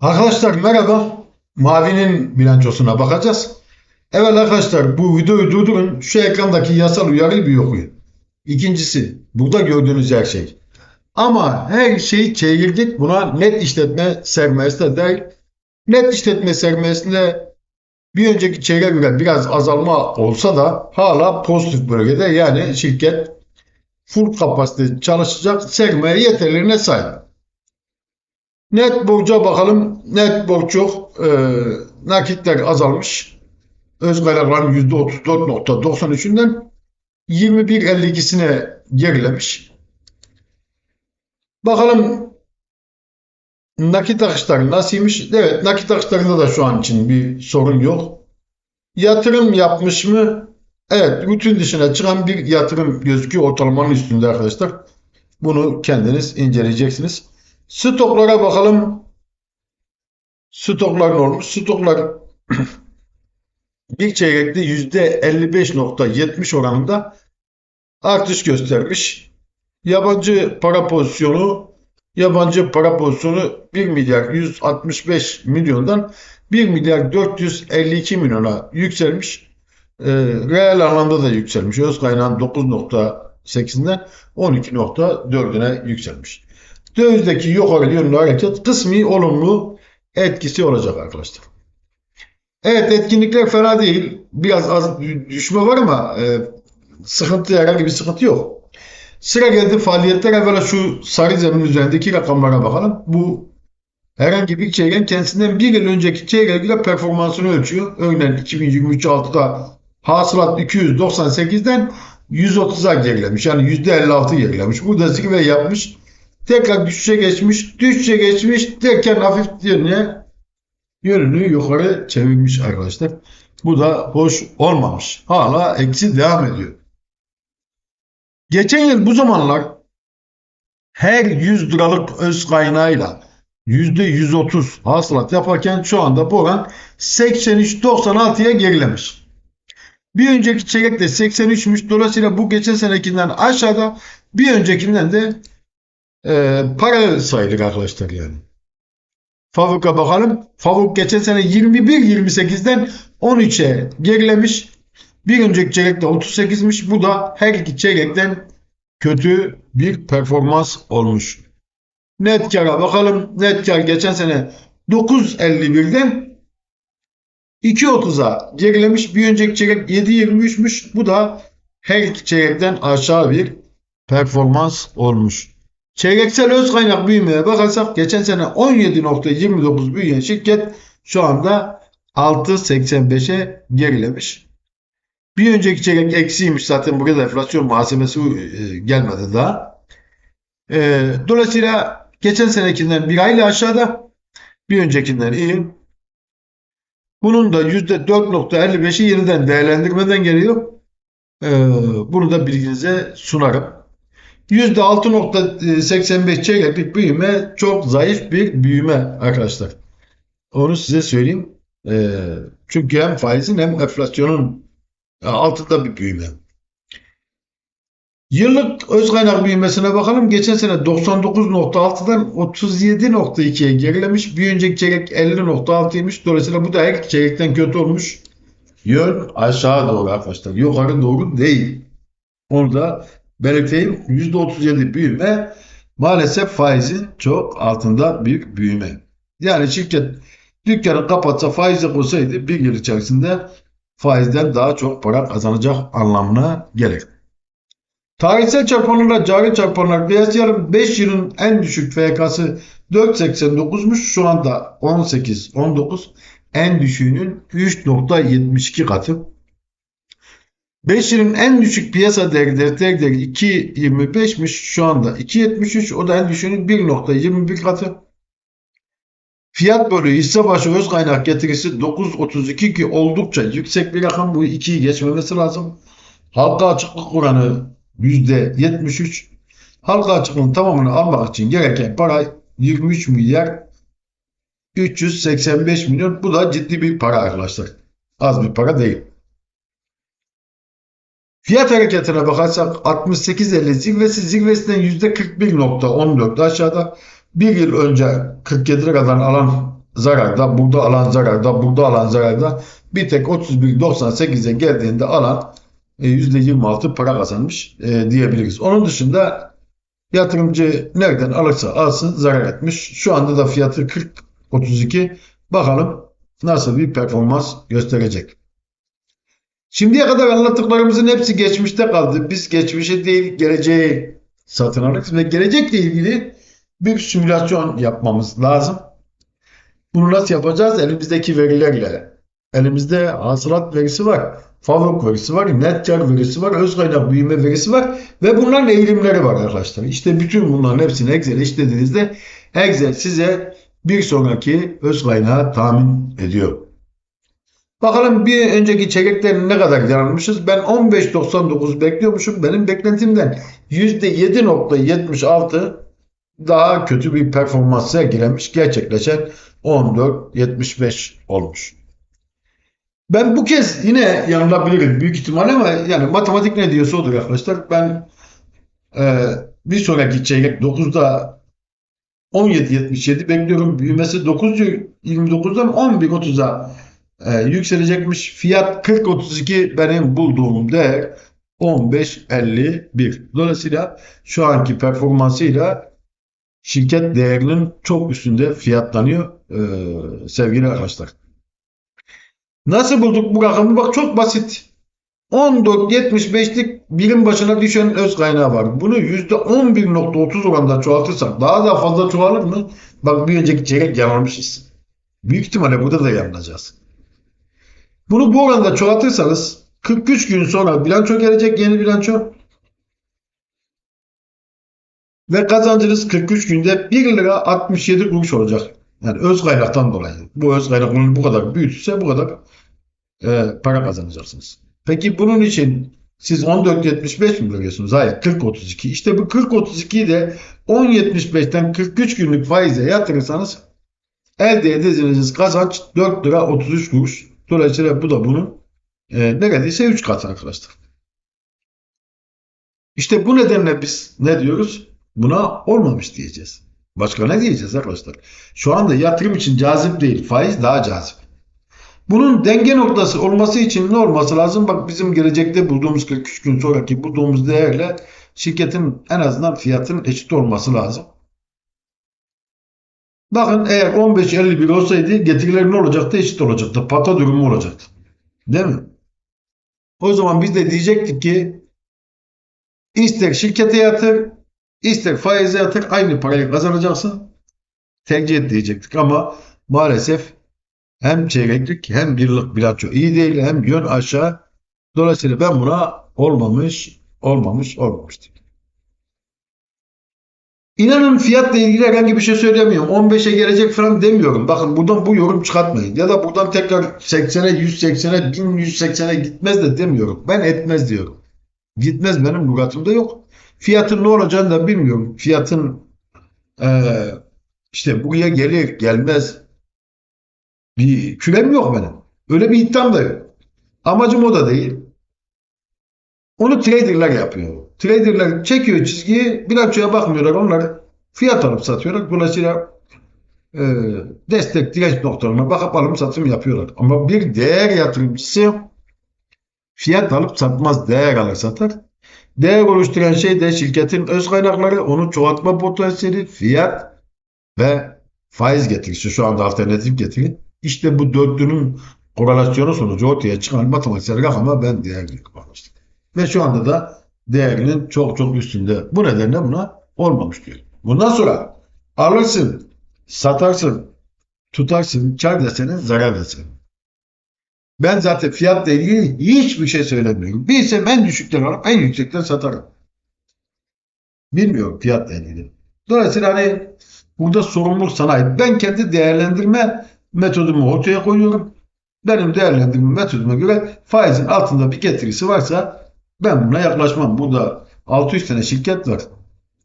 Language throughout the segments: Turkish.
Arkadaşlar merhaba. Mavi'nin bilançosuna bakacağız. Evet arkadaşlar bu videoyu durdurun. Şu ekrandaki yasal uyarıyı bir okuyun. İkincisi burada gördüğünüz her şey. Ama her şeyi çevirdik. Buna net işletme sermayesi de dahil. Net işletme sermayesinde bir önceki çeyreğe göre biraz azalma olsa da hala pozitif bölgede. Yani şirket full kapasite çalışacak sermaye yeterlerine sahip. Net borca bakalım. Net borç yok. Ee, nakitler azalmış. Öz kaynakların %34.93'ünden 21.52'sine gerilemiş. Bakalım nakit akışları nasılmış? Evet nakit akışlarında da şu an için bir sorun yok. Yatırım yapmış mı? Evet rutin dışına çıkan bir yatırım gözüküyor ortalamanın üstünde arkadaşlar. Bunu kendiniz inceleyeceksiniz. Stoklara bakalım. Stoklar ne olmuş? Stoklar bir çeyrekte %55.70 oranında artış göstermiş. Yabancı para pozisyonu yabancı para pozisyonu 1 milyar 165 milyondan 1 milyar 452 milyona yükselmiş. E, reel anlamda da yükselmiş. Öz kaynağın 9.8'inden 12.4'üne yükselmiş. Dövizdeki yukarı yönlü hareket kısmi olumlu etkisi olacak arkadaşlar. Evet etkinlikler fena değil. Biraz az düşme var ama e, sıkıntı herhangi bir sıkıntı yok. Sıra geldi faaliyetler evvela şu sarı zemin üzerindeki rakamlara bakalım. Bu herhangi bir çeyreğin kendisinden bir yıl önceki çeyreğiyle performansını ölçüyor. Örneğin 2023 6'da hasılat 298'den 130'a gerilemiş. Yani %56 gerilemiş. Burada zirve yapmış. Tekrar düşüşe geçmiş. Düşüşe geçmiş derken hafif yönüne yönünü yukarı çevirmiş arkadaşlar. Bu da hoş olmamış. Hala eksi devam ediyor. Geçen yıl bu zamanlar her 100 liralık öz kaynağıyla %130 hasılat yaparken şu anda bu oran 83.96'ya gerilemiş. Bir önceki çeyrekte 83'müş. Dolayısıyla bu geçen senekinden aşağıda bir öncekinden de e, para sayılır arkadaşlar yani. Favuk'a bakalım. Favuk geçen sene 21-28'den 13'e gerilemiş. Bir önceki çeyrekte 38'miş. Bu da her iki çeyrekten kötü bir performans olmuş. Net kara bakalım. Net kar geçen sene 9.51'den 2.30'a gerilemiş. Bir önceki çeyrek 7.23'müş. Bu da her iki çeyrekten aşağı bir performans olmuş. Çeyreksel öz kaynak büyümeye bakarsak geçen sene 17.29 büyüyen şirket şu anda 6.85'e gerilemiş. Bir önceki çeyrek eksiymiş zaten burada enflasyon muhasebesi e, gelmedi daha. E, dolayısıyla geçen senekinden bir ayla aşağıda bir öncekinden iyi. Bunun da %4.55'i yeniden değerlendirmeden geliyor. E, bunu da bilginize sunarım. %6.85 çeyreklik büyüme çok zayıf bir büyüme arkadaşlar. Onu size söyleyeyim. E, çünkü hem faizin hem enflasyonun altında bir büyüme. Yıllık öz kaynak büyümesine bakalım. Geçen sene 99.6'dan 37.2'ye gerilemiş. Bir önceki çeyrek 50.6'ymış. Dolayısıyla bu da her çeyrekten kötü olmuş. Yön aşağı doğru arkadaşlar. Yukarı doğru değil. Onu da belirteyim. %37 büyüme maalesef faizin çok altında bir büyüme. Yani şirket dükkanı kapatsa faize koysaydı bir yıl içerisinde faizden daha çok para kazanacak anlamına gelir. Tarihsel çarpanlarla cari çarpanlar kıyaslayalım. 5 yılın en düşük FK'sı 4.89'muş. Şu anda 18.19. En düşüğünün 3.72 katı. 5 yılın en düşük piyasa değeri defter değeri 2.25'miş. Şu anda 2.73. O da en düşüğünün 1.21 katı. Fiyat bölü hisse başı öz kaynak getirisi 9.32 ki oldukça yüksek bir rakam. Bu 2'yi geçmemesi lazım. Halka açıklık oranı %73. Halka açıklığın tamamını almak için gereken para 23 milyar 385 milyon. Bu da ciddi bir para arkadaşlar. Az bir para değil. Fiyat hareketine bakarsak 68.50 zirvesi zirvesinden %41.14 aşağıda. Bir yıl önce 47 liradan alan zararda, burada alan zararda, burada alan zararda. Bir tek 31.98'e geldiğinde alan e, %26 para kazanmış e, diyebiliriz. Onun dışında yatırımcı nereden alırsa alsın zarar etmiş. Şu anda da fiyatı 40.32. Bakalım nasıl bir performans gösterecek. Şimdiye kadar anlattıklarımızın hepsi geçmişte kaldı. Biz geçmişe değil geleceği satın alırız ve gelecekle ilgili bir simülasyon yapmamız lazım. Bunu nasıl yapacağız? Elimizdeki verilerle. Elimizde hasılat verisi var, fabrik verisi var, net kar verisi var, öz kaynak büyüme verisi var ve bunların eğilimleri var arkadaşlar. İşte bütün bunların hepsini Excel'e işlediğinizde Excel size bir sonraki öz kaynağı tahmin ediyor. Bakalım bir önceki çeyrekten ne kadar yanılmışız? Ben 15.99 bekliyormuşum. Benim beklentimden %7.76 daha kötü bir performans sergilemiş. Gerçekleşen 14.75 olmuş. Ben bu kez yine yanılabilirim büyük ihtimalle ama yani matematik ne diyorsa odur arkadaşlar. Ben e, bir sonraki çeyrek 9'da 17.77 bekliyorum. Büyümesi 9.29'dan 11.30'a e, yükselecekmiş. Fiyat 40.32 benim bulduğum değer 15.51. Dolayısıyla şu anki performansıyla şirket değerinin çok üstünde fiyatlanıyor e, sevgili arkadaşlar. Nasıl bulduk bu rakamı? Bak çok basit. 14.75'lik birim başına düşen öz kaynağı var. Bunu %11.30 oranda çoğaltırsak daha da fazla çoğalır mı? Bak bir önceki çeyrek yanılmışız. Büyük ihtimalle burada da yanılacağız. Bunu bu oranda çoğaltırsanız 43 gün sonra bilanço gelecek yeni bilanço. Ve kazancınız 43 günde 1 lira 67 kuruş olacak. Yani öz kaynaktan dolayı. Bu öz kaynakların bu kadar büyütse bu kadar e, para kazanacaksınız. Peki bunun için siz 14.75 mi veriyorsunuz? Hayır 40.32. İşte bu 40.32'yi de 10.75'ten 43 günlük faize yatırırsanız elde edeceğiniz kazanç 4 lira 33 kuruş. Dolayısıyla bu da bunun e, neredeyse 3 katı arkadaşlar. İşte bu nedenle biz ne diyoruz? Buna olmamış diyeceğiz. Başka ne diyeceğiz arkadaşlar? Şu anda yatırım için cazip değil. Faiz daha cazip. Bunun denge noktası olması için ne olması lazım? Bak bizim gelecekte bulduğumuz 43 gün sonraki bulduğumuz değerle şirketin en azından fiyatının eşit olması lazım. Bakın eğer 15.51 olsaydı getiriler ne olacaktı? Eşit olacaktı. Pata durumu olacaktı. Değil mi? O zaman biz de diyecektik ki ister şirkete yatır, ister faize yatır aynı parayı kazanacaksın. Tercih et diyecektik ama maalesef hem çeyreklik hem yıllık bilanço iyi değil hem yön aşağı. Dolayısıyla ben buna olmamış, olmamış, olmamış dedim. İnanın fiyatla ilgili herhangi bir şey söylemiyorum. 15'e gelecek falan demiyorum. Bakın buradan bu yorum çıkartmayın. Ya da buradan tekrar 80'e, 180'e, 1180'e gitmez de demiyorum. Ben etmez diyorum. Gitmez benim lügatımda yok. Fiyatın ne olacağını da bilmiyorum. Fiyatın ee, işte buraya gelir gelmez bir kürem yok benim. Öyle bir iddiam da yok. Amacım o da değil. Onu traderlar yapıyor. Traderlar çekiyor çizgiyi, bilançoya bakmıyorlar. Onlar fiyat alıp satıyorlar. Dolayısıyla e, destek direnç noktalarına bakıp alım satım yapıyorlar. Ama bir değer yatırımcısı fiyat alıp satmaz, değer alır satar. Değer oluşturan şey de şirketin öz kaynakları, onu çoğaltma potansiyeli, fiyat ve faiz getirisi. Şu anda alternatif getiri. İşte bu dörtlünün korelasyonu sonucu ortaya çıkan matematiksel rakama ben değer diyorum. Ve şu anda da değerinin çok çok üstünde. Bu nedenle buna olmamış diyor. Bundan sonra alırsın, satarsın, tutarsın, kar desene, zarar desene. Ben zaten fiyatla ilgili hiçbir şey söylemiyorum. Bilsem en düşükten alıp en yüksekten satarım. Bilmiyorum fiyatla ilgili. Dolayısıyla hani burada sorumluluk sana ait. Ben kendi değerlendirme metodumu ortaya koyuyorum. Benim değerlendirme metoduma göre faizin altında bir getirisi varsa ben buna yaklaşmam. Burada 600 tane şirket var.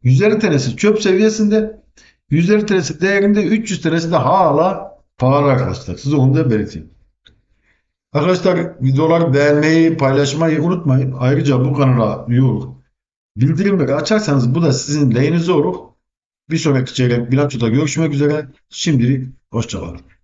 150 tanesi çöp seviyesinde, 150 tanesi değerinde, 300 tanesi de hala pahalı arkadaşlar. Size onu da belirteyim. Arkadaşlar videoları beğenmeyi, paylaşmayı unutmayın. Ayrıca bu kanala üye olup bildirimleri açarsanız bu da sizin lehinize olur. Bir sonraki çeyrek bilançoda görüşmek üzere. Şimdilik hoşçakalın.